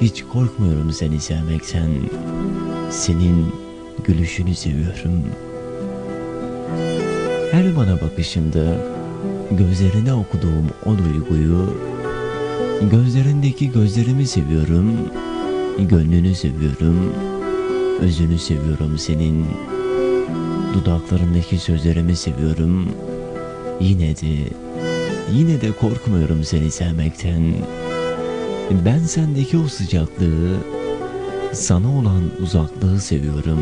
Hiç korkmuyorum seni sevmekten. Senin gülüşünü seviyorum. Her bana bakışında gözlerine okuduğum o duyguyu gözlerindeki gözlerimi seviyorum. Gönlünü seviyorum. Özünü seviyorum senin. Dudaklarındaki sözlerimi seviyorum. Yine de yine de korkmuyorum seni sevmekten. Ben sendeki o sıcaklığı, sana olan uzaklığı seviyorum.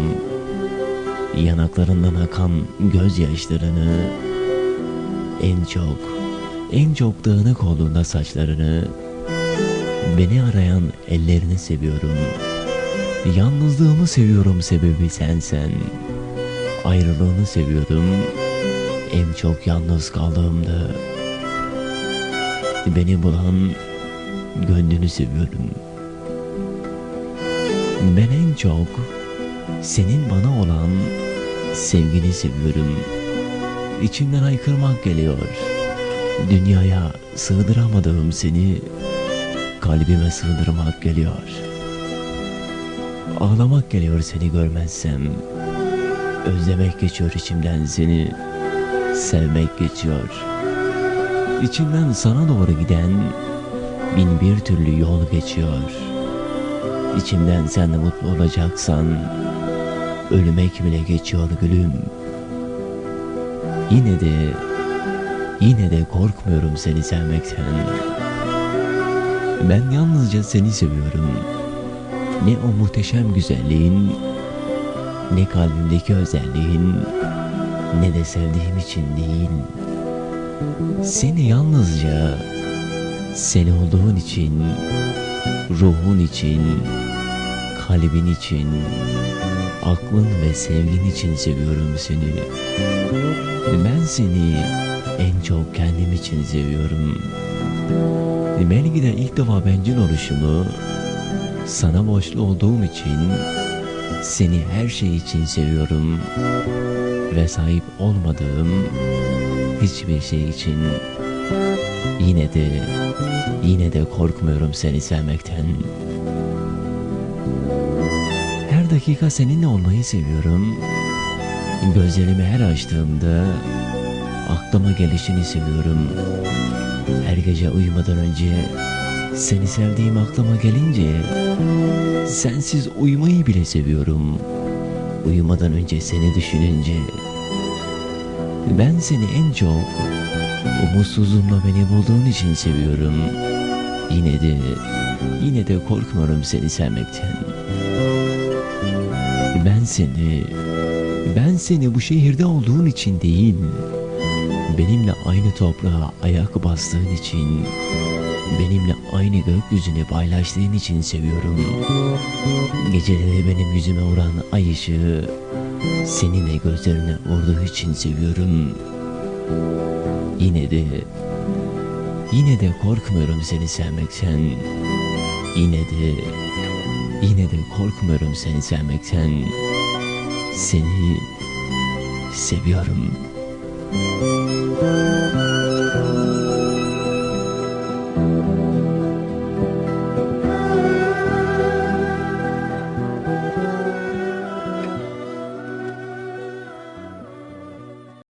Yanaklarından akan gözyaşlarını, en çok, en çok dağınık olduğunda saçlarını, beni arayan ellerini seviyorum. Yalnızlığımı seviyorum sebebi sensen. Ayrılığını seviyorum. En çok yalnız kaldığımda beni bulan gönlünü seviyorum. Ben en çok senin bana olan sevgini seviyorum. İçimden haykırmak geliyor. Dünyaya sığdıramadığım seni kalbime sığdırmak geliyor. Ağlamak geliyor seni görmezsem. Özlemek geçiyor içimden seni. Sevmek geçiyor. İçimden sana doğru giden bin bir türlü yol geçiyor. İçimden sen de mutlu olacaksan ölmek bile geçiyor gülüm. Yine de yine de korkmuyorum seni sevmekten. Ben yalnızca seni seviyorum. Ne o muhteşem güzelliğin, ne kalbimdeki özelliğin, ne de sevdiğim için değil. Seni yalnızca sen olduğun için, ruhun için, kalbin için, aklın ve sevgin için seviyorum seni. Ben seni en çok kendim için seviyorum. Belki de ilk defa bencil oluşumu, sana borçlu olduğum için, seni her şey için seviyorum ve sahip olmadığım hiçbir şey için yine de yine de korkmuyorum seni sevmekten. Her dakika seninle olmayı seviyorum. Gözlerimi her açtığımda aklıma gelişini seviyorum. Her gece uyumadan önce seni sevdiğim aklıma gelince sensiz uyumayı bile seviyorum. Uyumadan önce seni düşününce ben seni en çok umutsuzluğumla beni bulduğun için seviyorum. Yine de yine de korkmuyorum seni sevmekten. Ben seni ben seni bu şehirde olduğun için değil benimle aynı toprağa ayak bastığın için benimle aynı gökyüzünü paylaştığın için seviyorum. Geceleri benim yüzüme vuran ay ışığı seninle gözlerine vurduğu için seviyorum. Yine de yine de korkmuyorum seni sevmekten. Yine de yine de korkmuyorum seni sevmekten. Seni seviyorum.